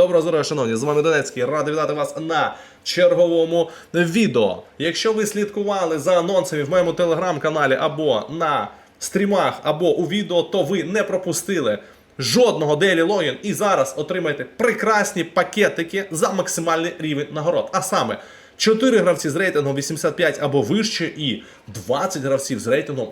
Доброго здоров'я, шановні! З вами Донецький. Радий вітати вас на черговому відео. Якщо ви слідкували за анонсами в моєму телеграм-каналі або на стрімах, або у відео, то ви не пропустили жодного Daily Login і зараз отримаєте прекрасні пакетики за максимальний рівень нагород. А саме 4 гравці з рейтингом 85 або вище, і 20 гравців з рейтингом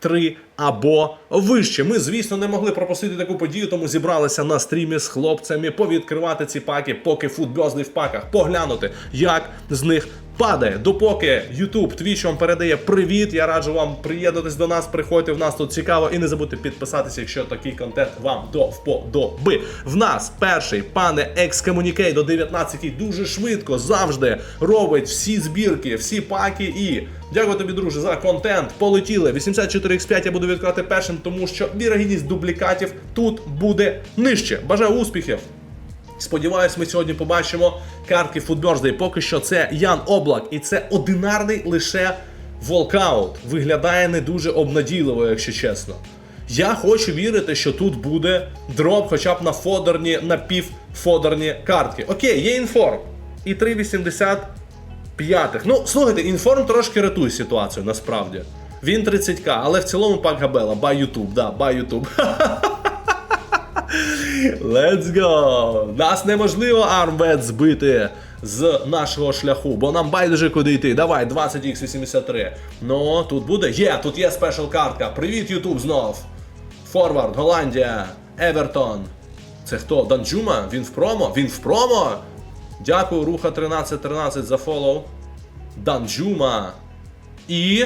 83 або вище. Ми, звісно, не могли пропустити таку подію, тому зібралися на стрімі з хлопцями повідкривати ці паки, поки футбьозли в паках, поглянути, як з них падає. Допоки YouTube, Twitch вам передає привіт. Я раджу вам приєднатись до нас, приходьте в нас тут цікаво і не забудьте підписатися, якщо такий контент вам до вподоби. В нас перший пане Excommunicate до 19, який дуже швидко завжди робить всі збірки, всі паки і. Дякую тобі, друже, за контент. Полетіли. 84x5 я буду відкривати першим, тому що вірогідність дублікатів тут буде нижче. Бажаю успіхів! Сподіваюсь, ми сьогодні побачимо картки Food Поки що це Ян Облак, і це одинарний лише волкаут. Виглядає не дуже обнадійливо, якщо чесно. Я хочу вірити, що тут буде дроп хоча б на фодерні, напівфодерні картки. Окей, є інформ. І 3,85. Ну, слухайте, інформ трошки рятує ситуацію, насправді. Він 30к, але в цілому пак Габела. Бай Ютуб, да, бай Ютуб. Let's go! Нас неможливо армбет збити з нашого шляху, бо нам байдуже куди йти. Давай, 20x83. Ну, тут буде. Є, тут є спешл картка. Привіт, Ютуб знов. Форвард, Голландія, Евертон. Це хто? Данджума? Він в промо? Він в промо? Дякую, Руха 1313 за фоллоу. Данджума. І.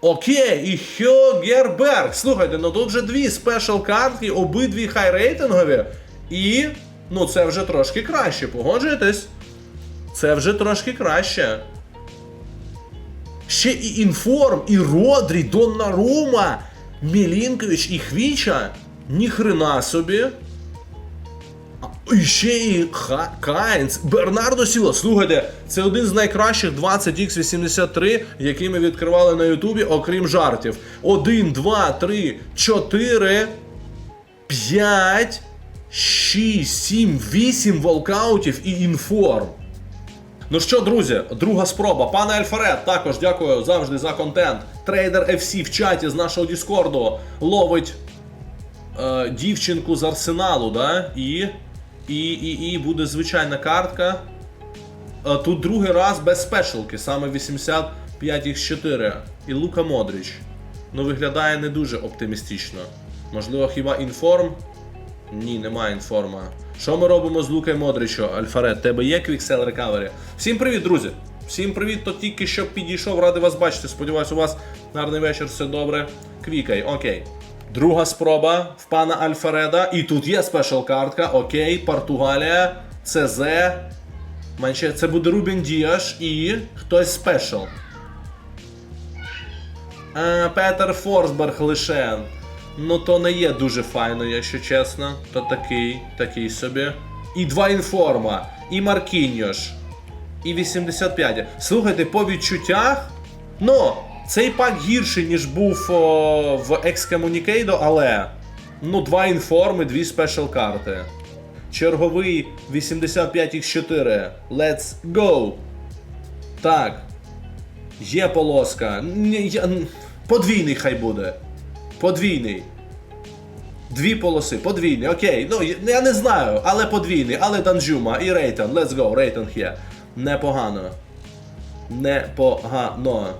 Окей, і Хьогерберг. Слухайте, ну тут вже дві спешл картки, обидві хайрейтингові. І. Ну, це вже трошки краще, погоджуєтесь? Це вже трошки краще. Ще і Інформ, і Родрі, Доннарума, Мілінкович і Хвіча. Ніхрена собі. І ще і Ха- Кайнц, Бернардо Сіла. Слухайте, це один з найкращих 20x83, які ми відкривали на Ютубі, окрім жартів. 1, 2, 3, 4, 5, 6, 7, 8 волкаутів і інформ. Ну що, друзі, друга спроба. Пане Альфаред, також дякую завжди за контент. Трейдер FC в чаті з нашого Діскорду ловить е, дівчинку з арсеналу, да? І, і, і, і буде звичайна картка. Е, тут другий раз без спешалки, саме 85x4. І Лука Модріч. Ну, виглядає не дуже оптимістично. Можливо, хіба інформ? Ні, немає інформа. Що ми робимо з Лукою Модричем? Альфаред, тебе є Quicksell Recovery? Всім привіт, друзі! Всім привіт, хто тільки що підійшов, радий вас бачити. Сподіваюсь, у вас гарний вечір, все добре. Квікай, окей. Друга спроба в пана Альфареда. І тут є спешл картка. Окей, Португалія, ЦЗ. Менше це буде Рубін Діаш і хтось спешл. А, Петер Форсберг лише. Ну то не є дуже файно, якщо чесно. То такий, такий собі. І два інформа, і Маркіньош, і 85. Слухайте, по відчуттях. Ну, цей пак гірший, ніж був о, в Excommunicado, але. Ну, два інформи, дві спешл карти. Черговий 85x4. Let's go! Так. Є полоска. Подвійний хай буде. Подвійний. Дві полоси, подвійний, окей. Ну, я- не знаю, але подвійний, але Данджума і Рейтон. Let's go, Рейтон є. Непогано. Непогано.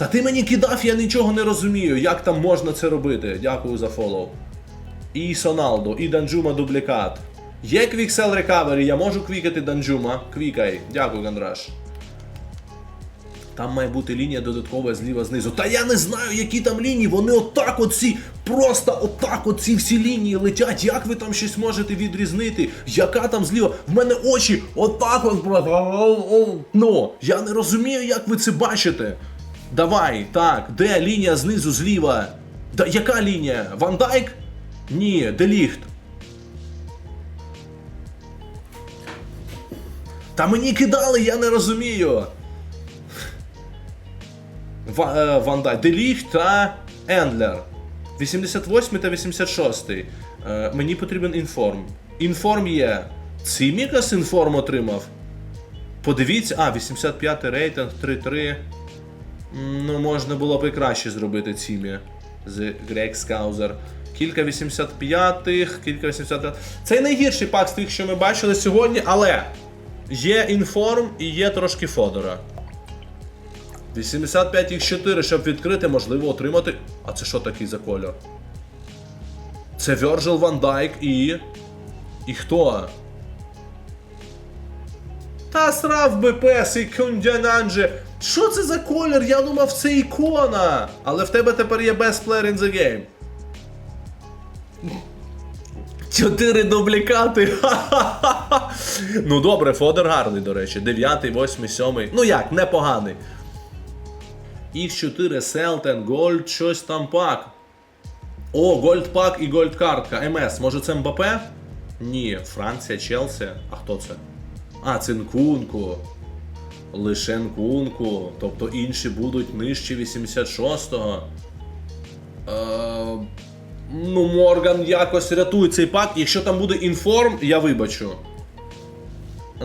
Та ти мені кидав, я нічого не розумію, як там можна це робити. Дякую за фоллоу. І Соналдо, і Данджума дублікат. Є Quicksell Recovery, я можу квікати Данджума. Квікай. Дякую, Гандраш. Там має бути лінія додаткова зліва знизу. Та я не знаю, які там лінії. Вони отак оці, просто отак оці всі лінії летять. Як ви там щось можете відрізнити? Яка там зліва? В мене очі отак от просто. Ну, я не розумію, як ви це бачите. Давай, так, де лінія знизу зліва? Да, яка лінія? Ван Дайк? Ні, Деліхт. Та мені кидали, я не розумію. Е, Ван Дай, Деліг та Ендлер. 88 та 86. Е, Мені потрібен інформ. Інформ є. Цимікас інформ отримав. Подивіться, а, 85 рейтинг, 3-3. Ну, можна було б і краще зробити цімі з Грек Скаузер. Кілька 85-х, кілька 85 Це найгірший пак з тих, що ми бачили сьогодні, але є інформ і є трошки Фодора. 85 їх 4, щоб відкрити, можливо отримати. А це що такий за кольор? Це Virgil Van Dijk і. І хто? Та срав би пес і Кундянанже. Що це за колір? Я думав, це ікона. Але в тебе тепер є best player in the game. Чотири дублікати. Ха-ха-ха. Ну добре, Фодор гарний, до речі. Дев'ятий, восьмий, сьомий. Ну як, непоганий. X4 Селтен, Gold, щось там пак. О, Gold пак і Gold картка. МС. Може це МБП? Ні, Франція, Челсі. А хто це? А, це Нкунку. Лише Нкунку. Тобто інші будуть нижче 86-го. Е, ну, Морган якось рятує цей пак. Якщо там буде інформ, я вибачу.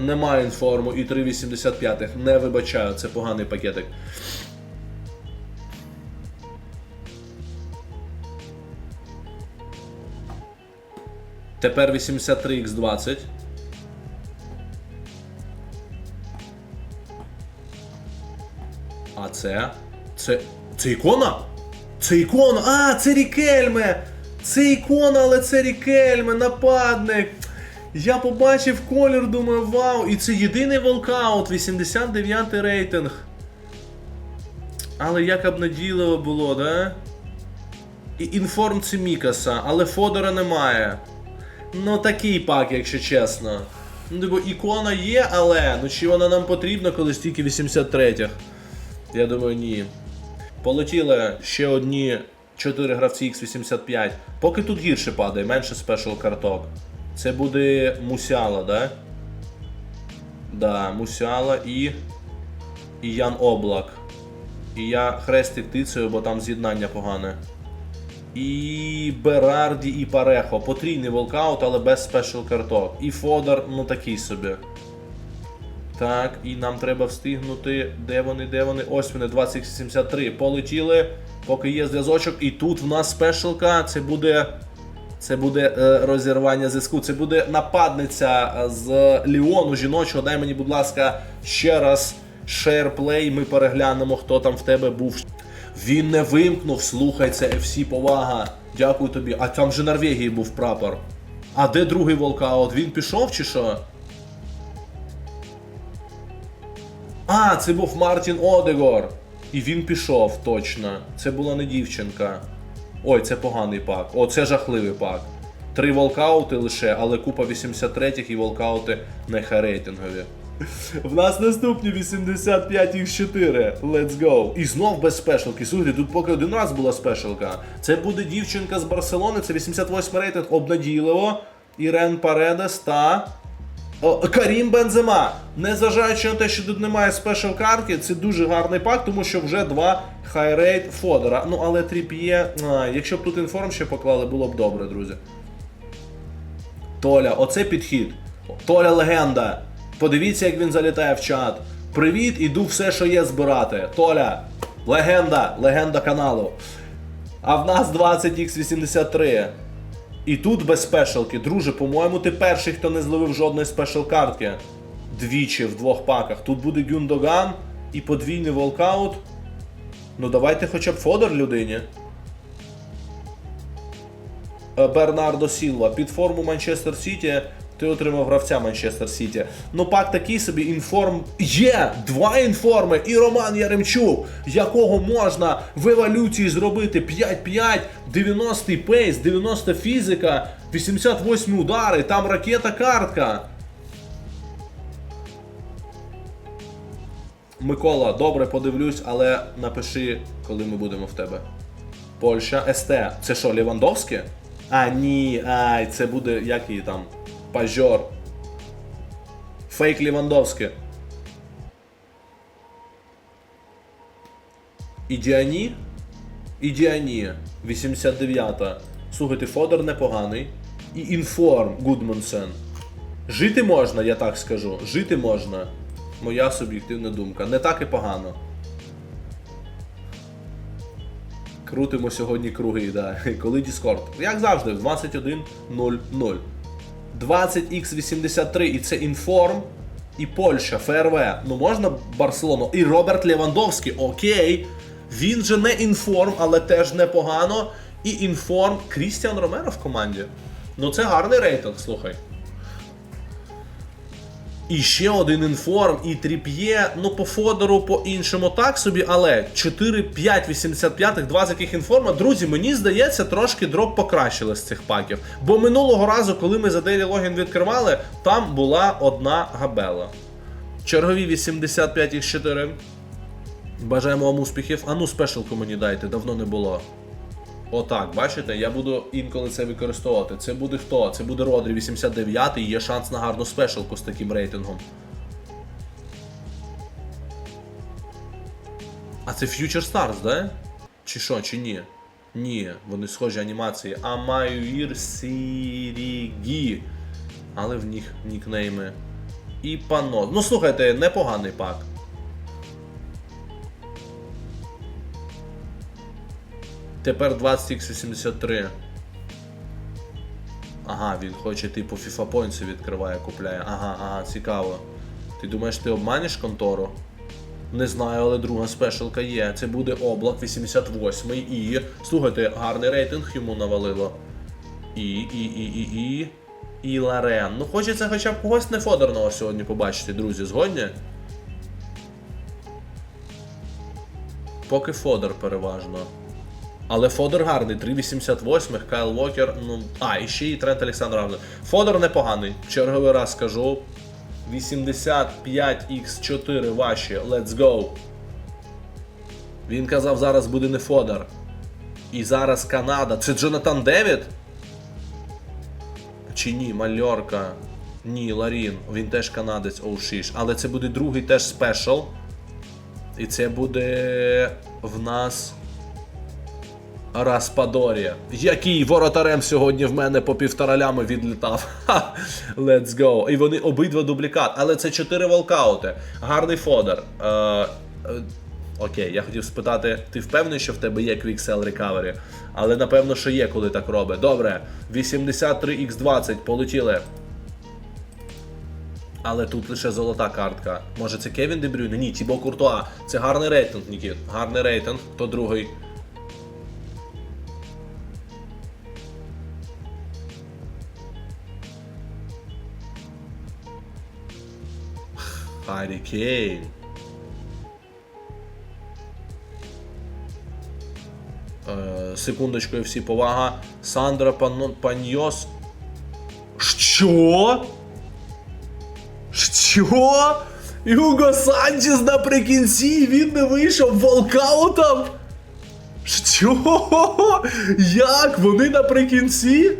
Немає інформу і 3,85. Не вибачаю, це поганий пакетик. Тепер 83х20. А це? Це. Це ікона? Це ікона! А, це Рікельме! Це ікона, але це Рікельме, нападник. Я побачив колір, думаю, вау! І це єдиний волкаут, 89 рейтинг. Але як обнадійливо було, да? І інформ це Мікаса, але Фодора немає. Ну такий пак, якщо чесно. Ну, типу, ікона є, але ну чи вона нам потрібна, коли стільки 83-х? Я думаю, ні. Полетіли ще одні 4 гравці X85. Поки тут гірше падає, менше спешл карток. Це буде Мусяла, да? Да, Мусяла і. І Ян Облак. І я хрестик тицею, бо там з'єднання погане. І Берарді, і Парехо. Потрійний волкаут, але без спешл карток. І Фодор, ну такий собі. Так, і нам треба встигнути. Де вони, де вони? Ось вони, 2073. Полетіли, поки є зв'язочок. І тут в нас спешалка. Це буде. Це буде е, розірвання зв'язку. Це буде нападниця е, з Ліону жіночого. Дай мені, будь ласка, ще раз шерплей. Ми переглянемо, хто там в тебе був. Він не вимкнув, слухай, це FC повага. Дякую тобі. А там же Норвегії був прапор. А де другий волкаут? Він пішов чи що? А, це був Мартін Одегор. І він пішов, точно. Це була не дівчинка. Ой, це поганий пак. О, це жахливий пак. Три волкаути лише, але купа 83-х і волкаути не рейтингові. В нас наступні 85 х 4 Let's go. І знов без спешалки. Слухайте, тут поки один раз була спешалка. Це буде дівчинка з Барселони, це 88 рейтинг, обнадійливо. Ірен Паредес та Карім Бензема. Незважаючи на те, що тут немає спешл картки, це дуже гарний пак, тому що вже два хайрейт Фодора. Ну але тріп'є. Якщо б тут інформ ще поклали, було б добре, друзі. Толя, оце підхід. Толя легенда. Подивіться, як він залітає в чат. Привіт, іду все, що є збирати. Толя, легенда, легенда каналу. А в нас 20х83. І тут без спешалки. Друже, по-моєму, ти перший, хто не зловив жодної спешл картки. Двічі в двох паках. Тут буде Гюндоган і подвійний волкаут. Ну давайте хоча б фодер людині. Е, Бернардо Сілва. Під форму Манчестер Сіті ти отримав гравця Манчестер Сіті. Ну пак такий собі інформ. Є! Два інформи і Роман Яремчук, якого можна в еволюції зробити 5-5, 90 пейс, 90 фізика, 88 удари, там ракета картка. Микола, добре подивлюсь, але напиши, коли ми будемо в тебе. Польща, СТ. Це що, Лівандовське? А, ні, ай, це буде як її там? Пажор. Фейк Лівандовське. Ідіані? Ідіані. 89-та. Слухайте, Фодор непоганий. і інформ Гудмунсен. Жити можна, я так скажу. Жити можна. Моя суб'єктивна думка. Не так і погано. Крутимо сьогодні круги, да. Коли Discord? Як завжди, в 21.00. 20x83 і це інформ. І Польща, ФРВ. Ну можна Барселону. І Роберт Левандовський, окей. Він же не інформ, але теж непогано. І інформ Крістіан Ромеро в команді. Ну це гарний рейтинг, слухай. І ще один інформ, і тріп'є, ну по Фодору, по іншому так собі, але 4, 5, 85, два з яких інформа. Друзі, мені здається, трошки дроп покращили з цих паків. Бо минулого разу, коли ми за Daily Login відкривали, там була одна габела. Чергові 85 х 4 Бажаємо вам успіхів. А ну спешалку мені дайте, давно не було. Отак, бачите, я буду інколи це використовувати. Це буде хто? Це буде Родрі 89 і є шанс на гарну спешалку з таким рейтингом. А це Future Stars, да? Чи що, чи ні? Ні, вони схожі анімації. Амаюїр Сірігі. Але в них нікнейми. І пано. Ну слухайте, непоганий пак. Тепер 20x83. Ага, він хоче типу FIFA Points відкриває, купляє. Ага, ага, цікаво. Ти думаєш, ти обманеш контору? Не знаю, але друга спешалка є. Це буде облак 88 і. Слухайте, гарний рейтинг йому навалило. І, і, і, і, і. І Ларен. Ну хочеться хоча б когось нефодерного сьогодні побачити, друзі, згодні? Поки Фодор переважно. Але Фодор гарний, 3,88, Кайл Вокер, ну. А, і ще і Трент Олександр Арнольд. Фодор непоганий. Черговий раз скажу. 85x4 ваші. Let's go. Він казав, зараз буде не Фодор. І зараз Канада. Це Джонатан Девід? Чи ні, Мальорка. Ні, Ларін. Він теж канадець, оушіш. Але це буде другий теж спешл. І це буде в нас. Распадорія. Який воротарем сьогодні в мене по півтора лями відлітав. Ха! Let's go. І вони обидва дублікат. Але це 4 волкаути. Гарний фодер. Е, е, окей, я хотів спитати, ти впевнений, що в тебе є Quick Sell Recovery? Але напевно, що є, коли так робить. Добре. 83x20, полетіли. Але тут лише золота картка. Може це Кевін Дебрюйне? Ні, Тібо Куртуа. Це гарний рейтинг, Нікіт. Гарний рейтинг. То другий. Харі Кейн. Е, секундочку, всі повага. Сандра Пано- Паньос. Що? Що? Юго Санчес наприкінці він не вийшов волкаутом? Що? Як? Вони наприкінці?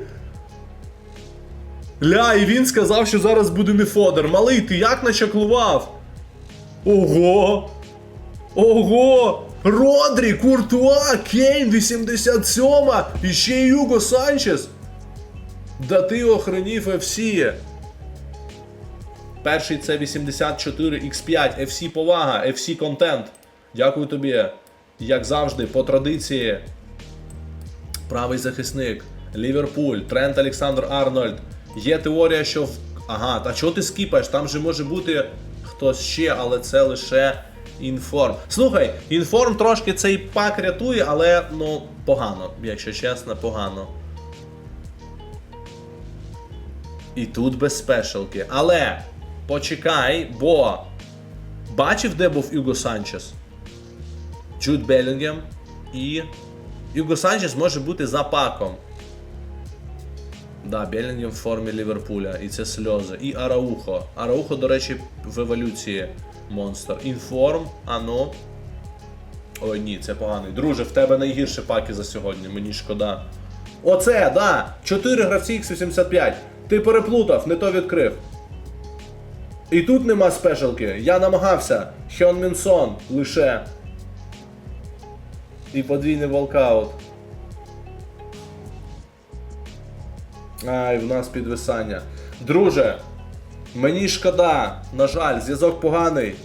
Ля, і він сказав, що зараз буде не Фодор. Малий, ти як начаклував? Ого! Ого! Родрі, Куртуа, Кейн, 87 і ще й Юго Санчес. Да ти охренів FC. Перший це 84 X5, FC повага, FC контент. Дякую тобі. Як завжди, по традиції. Правий захисник. Ліверпуль, Трент Олександр Арнольд. Є теорія, що в. Ага, та чого ти скіпаєш? Там же може бути хтось ще, але це лише інформ. Слухай, інформ трошки цей пак рятує, але ну погано, якщо чесно, погано. І тут без спешалки. Але почекай, бо бачив, де був Юго Санчес? Джуд Белінгем і. Юго Санчес може бути за паком. Да, Белінгем в формі Ліверпуля. І це сльози. І Араухо. Араухо, до речі, в еволюції монстр. Інформ, ано. Ой, ні, це поганий. Друже, в тебе найгірші паки за сьогодні, мені шкода. Оце, да! 4 гравці X85. Ти переплутав, не то відкрив. І тут нема спешалки. Я намагався. Хьон Мінсон лише. І подвійний волкаут. Ай, в нас підвисання. Друже, мені шкода, на жаль, зв'язок поганий.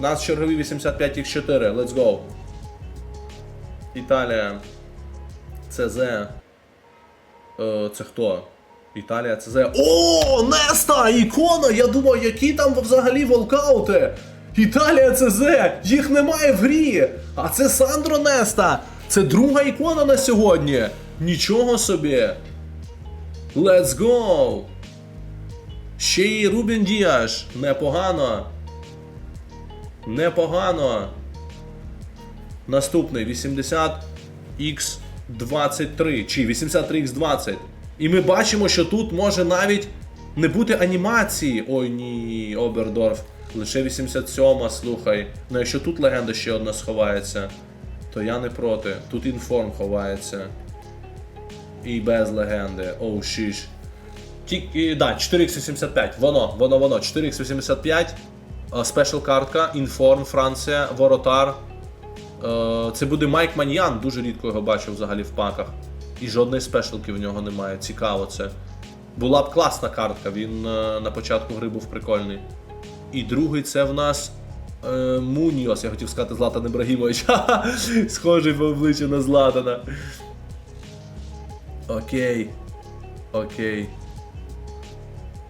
Нас чергові 85x4, let's go. Італія. ЦЗ. Е, це хто? Італія, ЦЗ. О, Неста! Ікона! Я думав, які там взагалі волкаути? Італія ЦЗ! Їх немає в грі! А це Сандро Неста! Це друга ікона на сьогодні! Нічого собі! Let's go! Ще й Рубін Діаш. Непогано. Непогано. Наступний 80X23 чи 83X20. І ми бачимо, що тут може навіть не бути анімації. Ой ні, Обердорф. Лише 87, слухай. Ну якщо тут легенда ще одна сховається, то я не проти. Тут інформ ховається. І без легенди. Оу, шіш. Тільки, да, 4x85. Воно, воно, воно. 4x85. е, Спешл картка, інформ, Франція, Воротар. Е, Це буде Майк Маньян, дуже рідко його бачив взагалі в паках. І жодної спешлки в нього немає. Цікаво це. Була б класна картка, він е, на початку гри був прикольний. І другий це в нас Муніос, я хотів сказати Златан Ібрагімович. Схожий по обличчю на Златана. Окей. Окей.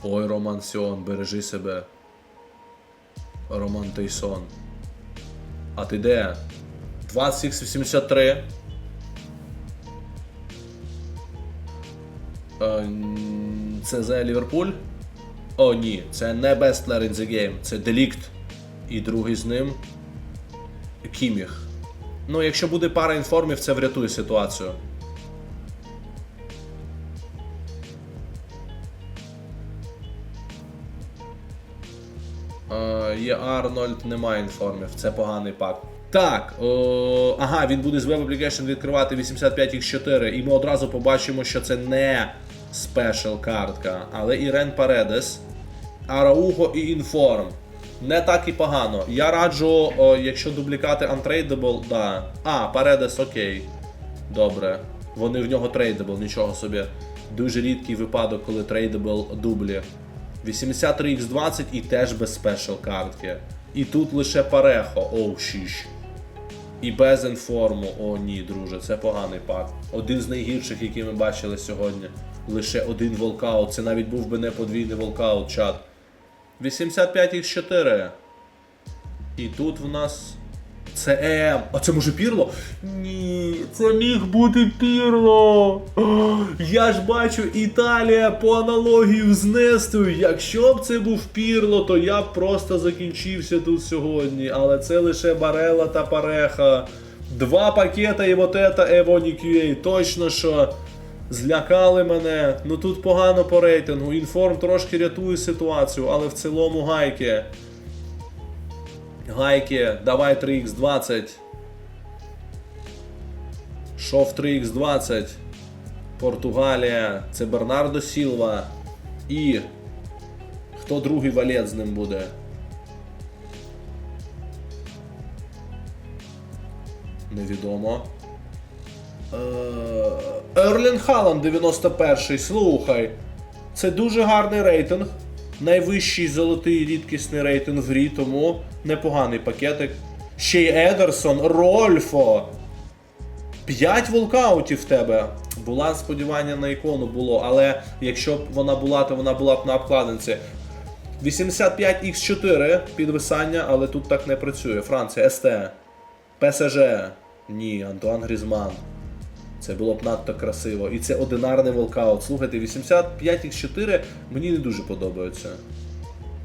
Ой, Роман Сіон, бережи себе. Роман Тейсон. А ти де? 20x83. Е, Це за Ліверпуль? О, ні, це не Best Player in the Game, це Делікт. І другий з ним. Кіміх. Ну, якщо буде пара інформів, це врятує ситуацію. Є Арнольд, немає інформів, це поганий пак. Так, о, ага, він буде з Web Application відкривати 85x4, і ми одразу побачимо, що це не спешл картка, але Ірен Паредес, Арауго і Інформ. Не так і погано. Я раджу, о, якщо дублікати Untradeable, да. А, Паредес окей. Добре. Вони в нього трейдабл, нічого собі. Дуже рідкий випадок, коли трейдабл дублі. 83x20 і теж без спешл картки. І тут лише парехо, оу шіш. І без інформу. О ні, друже, це поганий пак. Один з найгірших, які ми бачили сьогодні. Лише один волкаут. Це навіть був би не подвійний волкаут, чат. 85x4. І тут в нас. Це М. А це може пірло? Ні, це міг бути пірло. Я ж бачу Італія по аналогію з Нестою. Якщо б це був пірло, то я б просто закінчився тут сьогодні. Але це лише Барела та Пареха. Два пакета і вот это Евоні QA. Точно що. Злякали мене. Ну тут погано по рейтингу. Інформ трошки рятує ситуацію, але в цілому гайки. Гайки, давай 3х20. Шов 3х20. Португалія. Це Бернардо Сілва. І. Хто другий валет з ним буде? Невідомо. Е, Ерлін Халанд 91 Слухай. Це дуже гарний рейтинг. Найвищий золотий рідкісний рейтинг в грі, тому непоганий пакетик. Ще й Едерсон, Рольфо. 5 волкаутів в тебе. Була сподівання на ікону було, але якщо б вона була, то вона була б на обкладинці. 85x4 підвисання, але тут так не працює. Франція, СТ. ПСЖ. Ні, Антуан Грізман. Це було б надто красиво. І це одинарний волкаут. Слухайте, 85x4 мені не дуже подобається.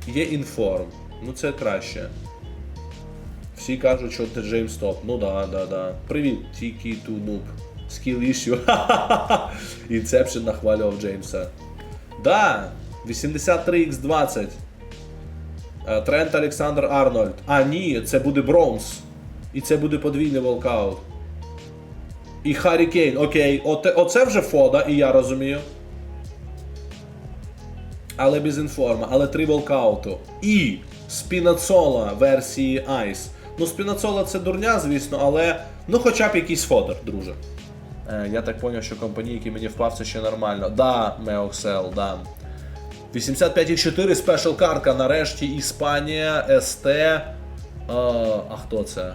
Є інформ. Ну це краще. Всі кажуть, що це Джеймс Топ. Ну да, да, да. Привіт, тільки ту нуб. Skill issue. Інцепшн нахвалював Джеймса. Да, 83x20. Е, Трент Олександр Арнольд. А, ні, це буде бронз. І це буде подвійний волкаут. І Харі Кейн, окей, оте, оце вже фода, і я розумію. Але без інформа, але три волкауту. І Спінацола версії Ice. Ну, Спінацола це дурня, звісно, але ну хоча б якийсь фодер, друже. Е, я так зрозумів, що компанії, які мені впав, це ще нормально. Да, Меоксел, да. 85,4 спешл картка, нарешті Іспанія, СТ. Е, а хто це?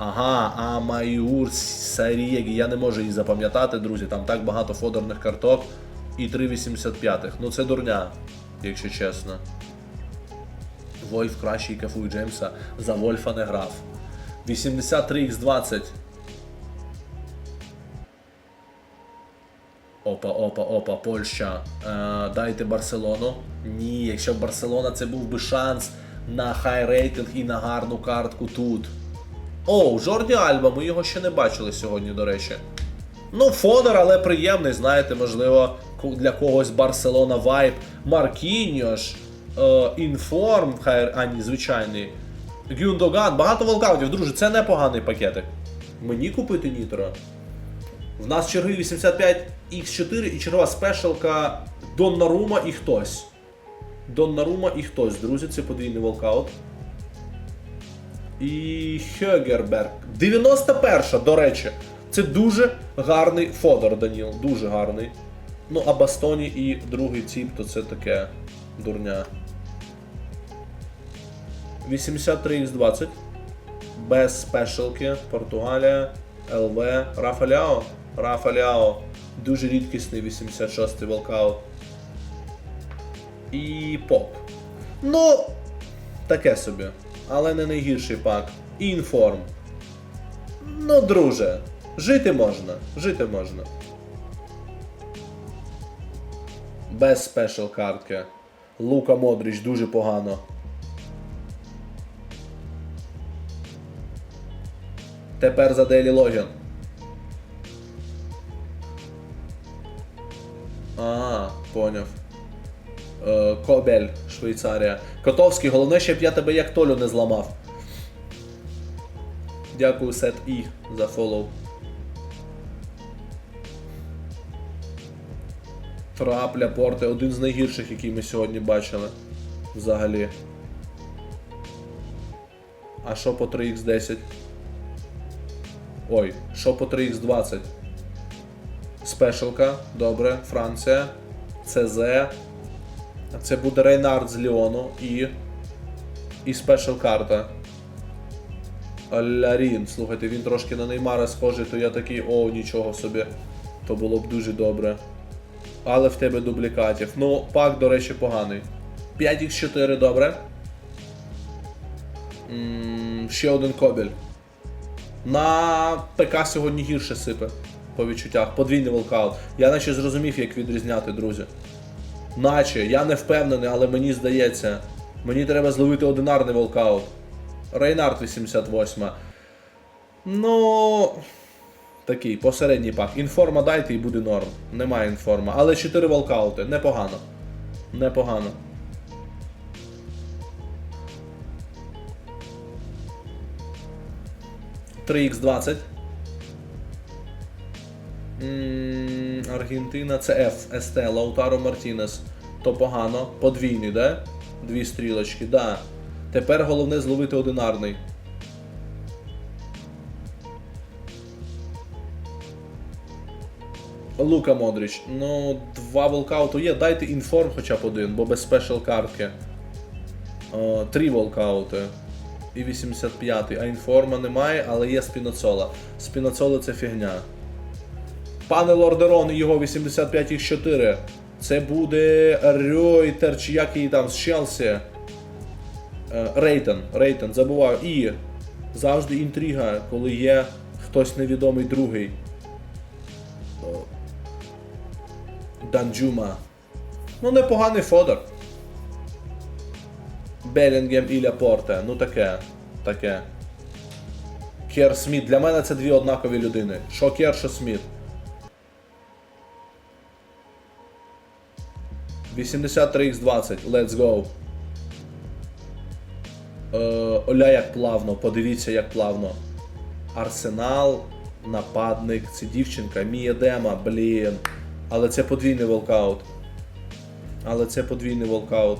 Ага, Амаюр Сарієгі. Я не можу її запам'ятати, друзі. Там так багато фодерних карток. І 3,85. Ну це дурня, якщо чесно. Вольф кращий кафу Джеймса за Вольфа не грав. 83х20. Опа, опа, опа, Польща. Е, дайте Барселону. Ні, якщо б Барселона це був би шанс на хай рейтинг і на гарну картку тут. О, Жорді Альба, ми його ще не бачили сьогодні, до речі. Ну, Фодер, але приємний, знаєте, можливо, для когось Барселона Вайп. Маркіньош, е, Інформ, хай, а ні, звичайний. Гюндоган, багато волкаутів, друже, це непоганий пакетик. Мені купити Нітро. В нас черги 85X4 і чергова спешалка Доннарума і хтось. Доннарума і хтось, друзі, це подвійний волкаут. І Хьогерберг. 91-ша, до речі. Це дуже гарний Фодор, Даніл. Дуже гарний. Ну, а Бастоні і другий ціп, то це таке дурня. 83х20. Без спешалки. Португалія. ЛВ. Рафаляо. Рафаляо. Дуже рідкісний 86-й волкаут. І поп. Ну, таке собі. Але не найгірший пак. Інформ. Ну, друже, жити можна. Жити можна. Без спешл картки. Лука Модріч дуже погано. Тепер за Дейлі Логін. А, поняв. Е, Кобель, Швейцарія. Котовський, головне, щоб я тебе як Толю не зламав. Дякую, Сет І за фоллоу. Трапля, порти, один з найгірших, який ми сьогодні бачили. Взагалі. А що по 3х10? Ой, що по 3х20? Спешалка, добре, Франція. ЦЗ. Це буде Рейнард з Ліону і. І спешл карта. Лярін. Слухайте, він трошки на Неймара схожий, то я такий, о, нічого собі. То було б дуже добре. Але в тебе дублікатів. Ну, пак, до речі, поганий. 5х4, добре. м ще один кобель. На ПК сьогодні гірше сипе. По відчуттях. Подвійний волкаут. Я наче зрозумів, як відрізняти, друзі. Наче, я не впевнений, але мені здається. Мені треба зловити одинарний волкаут. Рейнард 88. Ну. Такий, посередній пак. Інформа дайте і буде норм. Немає інформа. Але 4 волкаути. Непогано. Непогано. Три х 20 М, Аргентина це F, СТ, Лаутаро Мартінес. То погано. Подвійний, да? Дві стрілочки, да. Тепер головне зловити одинарний. Лука Модрич. Ну, два волкауту є. Дайте інформ хоча б один, бо без спешл картки. О, три волкаути. І 85-й. А інформа немає, але є спіноцола. Спіноцола це фігня. Пане Лордерон і його 85х4. Це буде Рейтер, чи як її там з Челсі. Е, Рейтен, Рейтен, забуваю. І завжди інтрига, коли є хтось невідомий другий. О, Данджума. Ну, непоганий Фодор. Белінгем і Ляпорте. Ну таке. Таке. Кер Сміт. Для мене це дві однакові людини. Що Кер, що Сміт. 83х20, let's go. Е, Оля як плавно, подивіться як плавно. Арсенал, нападник, це дівчинка, Мія Дема, блін. Але це подвійний волкаут. Але це подвійний волкаут.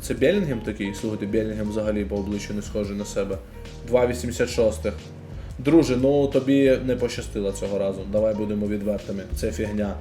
Це Белінгем такий? Слухайте, Белінгем взагалі по обличчю не схожий на себе. 2,86. Друже, ну тобі не пощастило цього разу. Давай будемо відвертими. Це фігня.